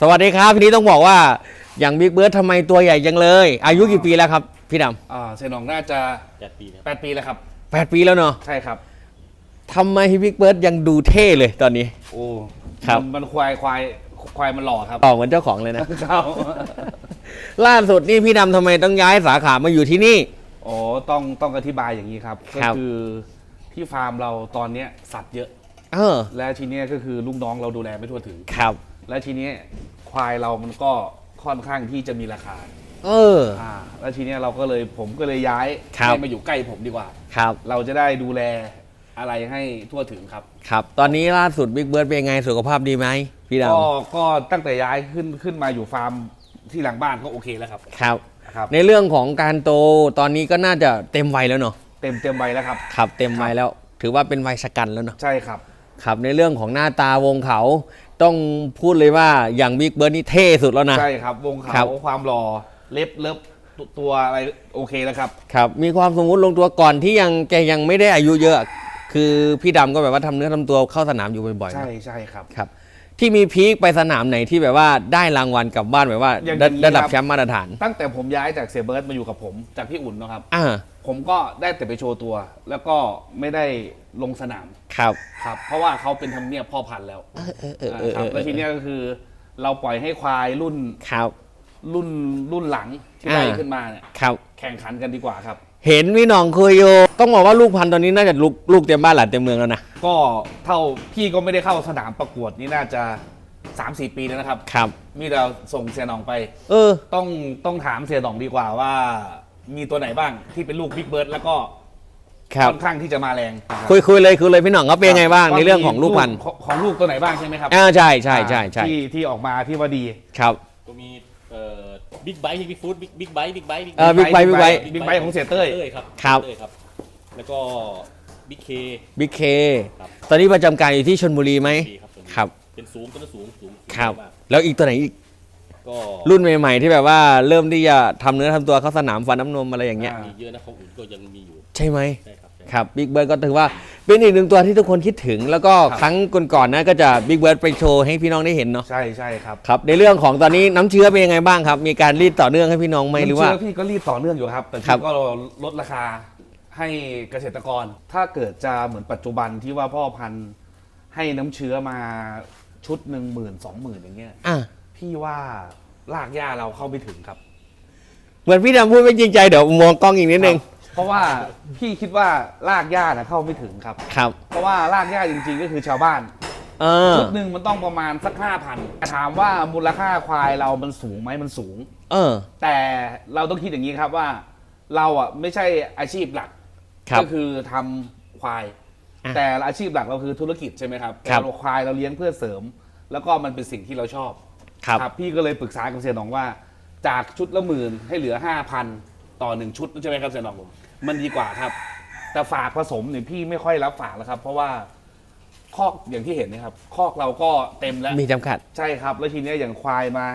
สวัสดีครับทีนี้ต้องบอกว่าอย่างบิ๊กเบิร์ดทำไมตัวใหญ่จังเลย อายุกี่ปีแล้วครับ พี่ดอ่าเซนองน่าจะแปดปีนะ8ปีแล้วครับำแปดปีแล้วเนาะใช่ครับ ทำไมบิ๊กเบิร์ดยังดูเท่เลยตอนนี้ โอ้ครับ มันมันควายควายควายมันหล่อครับต่อเหมือนเจ้าของเลยนะ ครับล่าสุดนี่พี่ดำทำไมต้องย้ายสาขามาอยู่ที่นี่โอ้ต้องต้องอธิบายอย่างนี้ครับ ก็ครับ คือที่ฟาร์มเราตอนเนี้ยสัตว์เยอะ เออและทีเนี้ยก็คือลูกน้องเราดูแลไม่ทั่วถึง ครับ และทีเนี้ยควายเรามันก็ค่อนข้างที่จะมีราคาเออ อ่าแล้วทีเนี้ยเราก็เลยผมก็เลยย้ายครับ ให้มาอยู่ใกล้ผมดีกว่า ครับ เราจะได้ดูแลอะไรให้ทั่วถึงครับ ครับ ตอนนี้ล่าสุดบิ๊กเบิร์ดเป็นไงสุขภาพดีไหมพี่ดก็ก็ตั้งแต่ย้ายขึ้นขึ้นมาอยู่ฟาร์มที่หลังบ้านก็โอเคแล้วครับำครับ ครับ ในเรื่องของการโตตอนนี้ก็น่าจะเต็มวัยแล้วเนาะเต็มเต็มใบแล้วครับ ครับ เต็มวัยแล้ว ถือว่าเป็นวัยชะกันแล้วเนาะใช่ครับ ครับ ในเรื่องของหน้าตาวงเขา ต้องพูดเลยว่าอย่างบิ๊กเบิร์ดนี่เท่สุดแล้วนะ ใช่ครับ วงครัเขาบ ความหล่อเล็บเล็บตัวตัวอะไรโอเคแล้วครับ ครับมีความสมมุติลงตัวก่อนที่ยังแกยังไม่ได้อายุเยอะ คือพี่ดำก็แบบว่าทำเนื้อทำตัวเข้าสนามอยู่บ่อยๆใช่นะใช่ครับ ครับ ที่มีพีคไปสนามไหนที่แบบว่าได้รางวัลกลับบ้านแบบว่าอย่างระนี้ระดับครับ แชมป์มาตรฐานตั้งแต่ผมย้ายจากเซเบิร์ตมาอยู่กับผมจากพี่อุ่นเนอะครับ อ่า ผมก็ได้แต่ไปโชว์ตัว แล้วก็ไม่ได้ลงสนาม ครับ ครับ เพราะว่าเขาเป็นธรรมเนียบพ่อพันธุ์แล้วเออเออเออเออครับเออแล้วทีเนี้ยก็คือ เราปล่อยให้ควายรุ่นครับ รุ่นรุ่นหลังที่อ่าไล่ขึ้นมาเนี่ยครับ แข่งขันกันดีกว่าครับ เห็นพี่หน้องคุยโยต้องบอกว่าลูกพันธุ์ตอนนี้น่าจะลูกลูกเต็มบ้านหลานเต็มเมืองแล้วนะ ก็เท่าพี่ก็ไม่ได้เข้าสนามประกวดนี่น่าจะ 3-4 ปีแล้วนะครับ ครับ มีเราส่งเสียหนองไป เออ ต้องต้องถามเสียหนองดีกว่าว่า มีตัวไหนบ้างที่เป็นลูกบิ๊กเบิร์ดแล้วก็ครับ ค่อนข้างที่จะมาแรงคุยคุยเลยคุยเลยพี่หน้องเขาเป็นยังไงบ้างในเรื่องของลูกพันธุ์ของของลูกตัวไหนบ้างใช่ไหมครับอ่าใช่ใช่ใช่ใช่ที่ที่ออกมาที่ว่าดี ครับ ก็มีเอ่อบิ๊กไบค์บิ๊กฟู้ดบิ๊กบิ๊กไบค์บิ๊กไบค์เออ Big Bite Big Bite บิ๊กไบค์ของเสียเต้ยเต้ย ครับครับ เต้ยครับ แล้วก็บิ๊กเค บิ๊กเคครับ ตอนนี้ประจำการอยู่ที่ชนบุรีไหมดีครับตัวนี้ครับ เป็นสูงต้นสูงสูงสูงครับ มากแล้วอีกตัวไหนอีก ก็รุ่นใหม่ ๆ ที่แบบว่าเริ่มที่จะทำเนื้อทำตัวเข้าสนามฟันน้ำนมอะไรอย่างเงี้ยอ่ามีเยอะนะของอื่นก็ยังมีอยู่ใช่ไหม ใช่ครับใช่ครับบิ๊กเบิร์ดก็ถือว่าเป็นอีกหนึ่งตัวที่ทุกคนคิดถึง แล้วก็ครั้งก่อนๆนะก็จะบิ๊กเบิร์ดไปโชว์ให้พี่น้องได้เห็นเนาะใช่ใช่ครับครับในเรื่องของตอนนี้น้ำเชื้อเป็นยังไงบ้างครับ มีการรีดต่อเนื่องให้พี่น้องไหมหรือว่า น้ำเชื่พี่ก็รีบต่อเนื่องอยู่ครับ แต่ครับพี่ก็ลดราคาให้เกษตรกร ถ้าเกิดจะเหมือนปัจจุบันที่ว่าพ่อพันธุ์ให้น้ำเชื้อมาชุดหนึ่งหมื่นสองหมื่นอย่างเงี้ย อะ พี่ว่าลากหญ้าเราเข้าไม่ถึงครับ เหมือนพี่ดำพูดไม่จริงใจเดี๋ยวมองกล้องอีกนิดนึงครับเพราะว่าพี่คิดว่าลากหญ้านะเข้าไม่ถึงครับ ครับเพราะว่าลากหญ้าจริง ๆ ก็คือชาวบ้านเออชุดหนึ่งมันต้องประมาณสักห้าพันถามว่ามูลค่าควายเรามันสูงไหมมันสูง เออ แต่เราต้องคิดอย่างนี้ครับว่า เราอะไม่ใช่อาชีพหลัก ครับ ก็คือทำควาย อะแต่อาชีพหลักเราคือธุรกิจใช่ไหมครับครับ แต่เราควายเราเลี้ยงเพื่อเสริม แล้วก็มันเป็นสิ่งที่เราชอบ ครับพี่ก็เลยปรึกษากับเสียหนองว่า จากชุดละหมื่นให้เหลือห้าพันต่อหนึ่งชุดใช่ไหมครับเสียหนองผมมันดีกว่าครับ แต่ฝากผสมเนี่ยพี่ไม่ค่อยรับฝากแล้วครับ เพราะว่าคอกอย่างที่เห็นเนะครับคอกเราก็เต็มแล้วมีจำกัด ใช่ครับ แล้วทีเนี้ยอย่างควายมา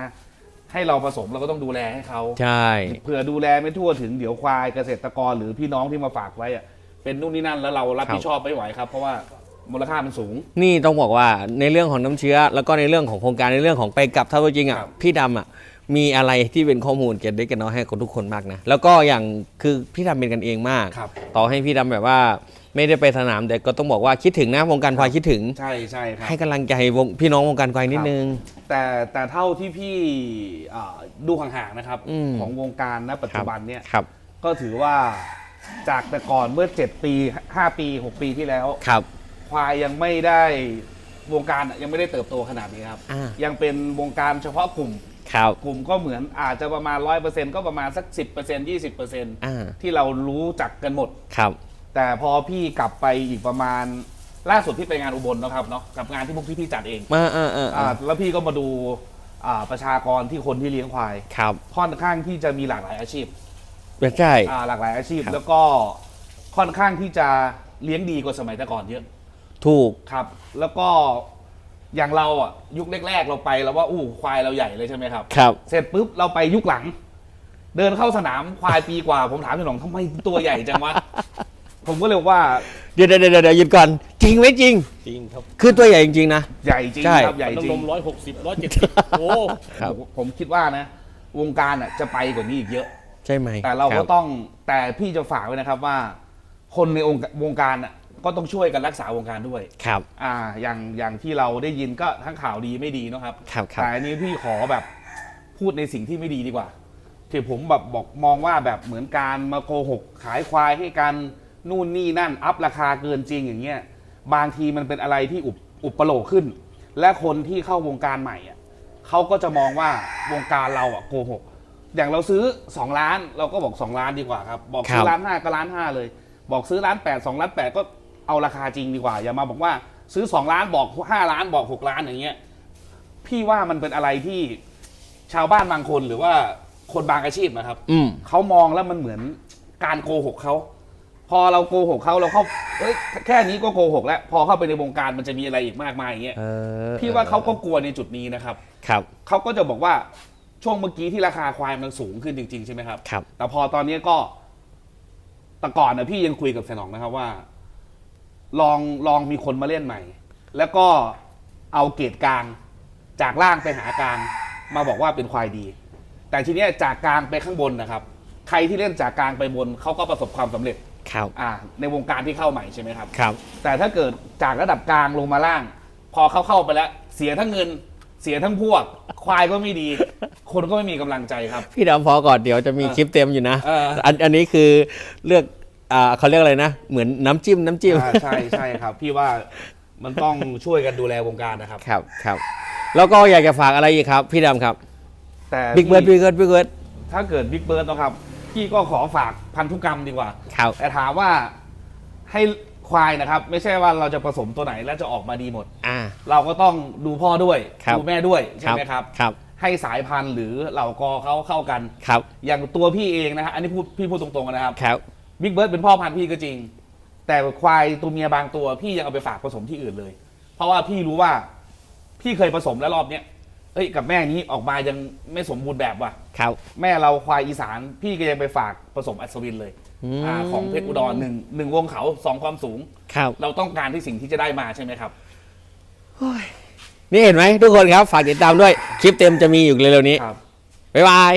ให้เราผสมเราก็ต้องดูแลให้เขา ใช่ เผื่อดูแลไม่ทั่วถึงเดี๋ยวควายเกษตรกรหรือพี่น้องที่มาฝากไว้อะเป็นนู่นนี่นั่นแล้วเรารับผิดชอบไม่ไหวครับ เพราะว่า มูลค่ามันสูง นี่ต้องบอกว่าในเรื่องของน้ำเชื้อ แล้วก็ในเรื่องของโครงการในเรื่องของไปกลับเท่าจริงอะครับ พี่ดำอะมีอะไรที่เป็นข้อมูลเก็บได้กันน้อยให้กับทุกคนมากนะ แล้วก็อย่างคือพี่ดำเป็นกันเองมาก ครับ ต่อให้พี่ดำแบบว่าไม่ได้ไปสนามแต่ก็ต้องบอกว่าคิดถึงนะวงการควายคิดถึง ใช่ใช่ครับ ให้กำลังใจวงพี่น้องวงการควายนิดนึง แต่แต่เท่าที่พี่อ่าดูห่างๆนะครับ อืม ของวงการณปัจจุบันเนี่ย ครับก็ถือว่าจากแต่ก่อนเมื่อ 7 ปี 5 ปี 6 ปีที่แล้ว ครับ ควายยังไม่ได้วงการยังไม่ได้เติบโตขนาดนี้ครับ อ่ายังเป็นวงการเฉพาะกลุ่ม ครับ กลุ่มก็เหมือนอาจจะประมาณ100%ก็ประมาณสัก10% 20%อ่า ที่เรารู้จักกันหมด ครับ แต่พอพี่กลับไปอีกประมาณล่าสุดพี่ไปงานอุบลนะครับเนาะกับงานที่พวกพี่ๆจัดเองมาเออเออเออ่าอแล้วพี่ก็มาดูอ่าประชากรที่คนที่เลี้ยงควายครับค่อนข้างที่จะมีหลากหลายอาชีพเป็นใช่ อ่าหลากหลายอาชีพ ครับ แล้วก็ค่อนข้างที่จะเลี้ยงดีกว่าสมัยแต่ก่อนเยอะ ถูก ครับ แล้วก็อย่างเราอะยุคแรกๆเราไปแล้วว่าอู้ควายเราใหญ่เลยใช่ไหมครับ ครับ เสร็จปุ๊บเราไปยุคหลัง เดินเข้าสนามควายปีกว่า ผมถามพี่หนองทำไมตัวใหญ่จังวะ ผมก็เลยว่าเดี๋ยวเดี๋ยวเดี๋ยวเดี๋ยวหยุดก่อน จริงไหมจริง จริงครับคือตัวใหญ่จริงๆนะ ใหญ่จริงใช่ ครับใหญ่มันจรินงมร้อยหกสิบร้อยเจ็ดสิบโอ้ ครับ ผมผมคิดว่านะ วงการอะจะไปกว่านี้อีกเยอะ ใช่ไหมแต่เราคก็บ ต้องแต่พี่จะฝากไว้นะครับว่า คนในองค์วงการอะ ก็ต้องช่วยกันรักษาวงการด้วย ครับ อ่าอย่างอย่างที่เราได้ยินก็ทั้งข่าวดีไม่ดีเนอะครับครับครับ แต่อันนี้พี่ขอแบบพูดในสิ่งที่ไม่ดีดีกว่าที่ผมแบบบอกมองว่าแบบเหมือนการมาโกหกขายควายให้กันนู่นนี่นั่น อัพราคาเกินจริงอย่างเงี้ยบางทีมันเป็นอะไรที่อุปอุปโลกขึ้น และคนที่เข้าวงการใหม่อะเขาก็จะมองว่าวงการเราอะโกหก อย่างเราซื้อ 2 ล้านเราก็บอก 2 ล้านดีกว่าครับ บอกซื้ครัอบ ล้านห้าก็ล้านห้าเลย บอกซื้อล้านแปดสองล้านแปดก็ เอาราคาจริงดีกว่า อย่ามาบอกว่าซื้อ 2 ล้านบอก 5 ล้านบอก 6 ล้านอย่างเงี้ยพี่ว่ามันเป็นอะไรที่ชาวบ้านบางคนหรือว่าคนบางอาชีพนะครับอืม เขามองแล้วมันเหมือนการโกหกเขาพอเราโกหกเขาเราเข้าเอ้ยแค่นี้ก็โกหกแล้ว พอเข้าไปในวงการมันจะมีอะไรอีกมากมายอย่างเงี้ย เออพี่ว่าเขาก็กลัวในจุดนี้นะครับ ครับเขาก็จะบอกว่าช่วงเมื่อกี้ที่ราคาควายมันสูงขึ้นจริง ๆ ใช่ไหมครับ ครับ แต่พอตอนนี้ก็แต่ก่อนนะพี่ยังคุยกับสนองนะครับว่า ลองลองมีคนมาเล่นใหม่ แล้วก็เอาเกรดกลาง จากล่างไปหากลาง มาบอกว่าเป็นควายดี แต่ทีเนี้ยจากกลางไปข้างบนนะครับ ใครที่เล่นจากกลางไปบนเขาก็ประสบความสำเร็จครับอ่าในวงการที่เข้าใหม่ใช่ไหมครับ ครับแต่ถ้าเกิดจากระดับกลางลงมาล่าง พอเขาเข้าไปแล้ว เสียทั้งเงิน เสียทั้งพวก ควายก็ไม่ดี คนก็ไม่มีกำลังใจครับ พี่ดำพอก่อนเดี๋ยวจะมีเออคลิปเต็มอยู่นะเอออั นอันนี้คือเลือก อ่าเขาเรียกอะไรนะ เหมือนน้ำจิ้มน้ำจิ้มอ่าใช่ใช่ครับ พี่ว่ามันต้องช่วยกันดูแลวงการนะครับ ครับครับ แล้วก็อยากจะฝากอะไรอีกครับ พี่ดำครับแต่บิ๊กเบิร์ดพี่บิ๊กเบิร์ดบิ๊กเบิร์ดถ้าเกิดบิ๊กเบิร์ดนะครับ พี่ก็ขอฝากพันธุกรรมดีกว่า ครับ แต่ถามว่าให้ควายนะครับ ไม่ใช่ว่าเราจะผสมตัวไหนแล้วจะออกมาดีหมด อ่า เราก็ต้องดูพ่อด้วย ครับ ดูแม่ด้วยใช่ไหมครับ ครับ ให้สายพันธุ์หรือเหล่ากอเขาเข้ากัน ครับ อย่างตัวพี่เองนะฮะอันนี้พูดพี่พูดตรงๆนะครับ ครับ บิ๊กเบิร์ดเป็นพ่อพันธุ์พี่ก็จริง แต่ควายตัวเมียบางตัว พี่ยังเอาไปฝากผสมที่อื่นเลย เพราะว่าพี่รู้ว่าพี่เคยผสมแล้วรอบเนี้ยเอ้ยกับแม่นี้ออกมายังไม่สมบูรณ์แบบว่ะ ครับ แม่เราควายอีสานพี่ก็ยังไปฝากผสมอัศวินเลยอืม อาของเพชรอุดรหนึ่งหนึ่งวงเขาสองความสูง ครับ เราต้องการที่สิ่งที่จะได้มาใช่ไหมครับ นี่เห็นไหมทุกคนครับ ฝากติดตามด้วย คลิปเต็มจะมีอยู่เร็วๆนี้ ครับ บ๊ายบาย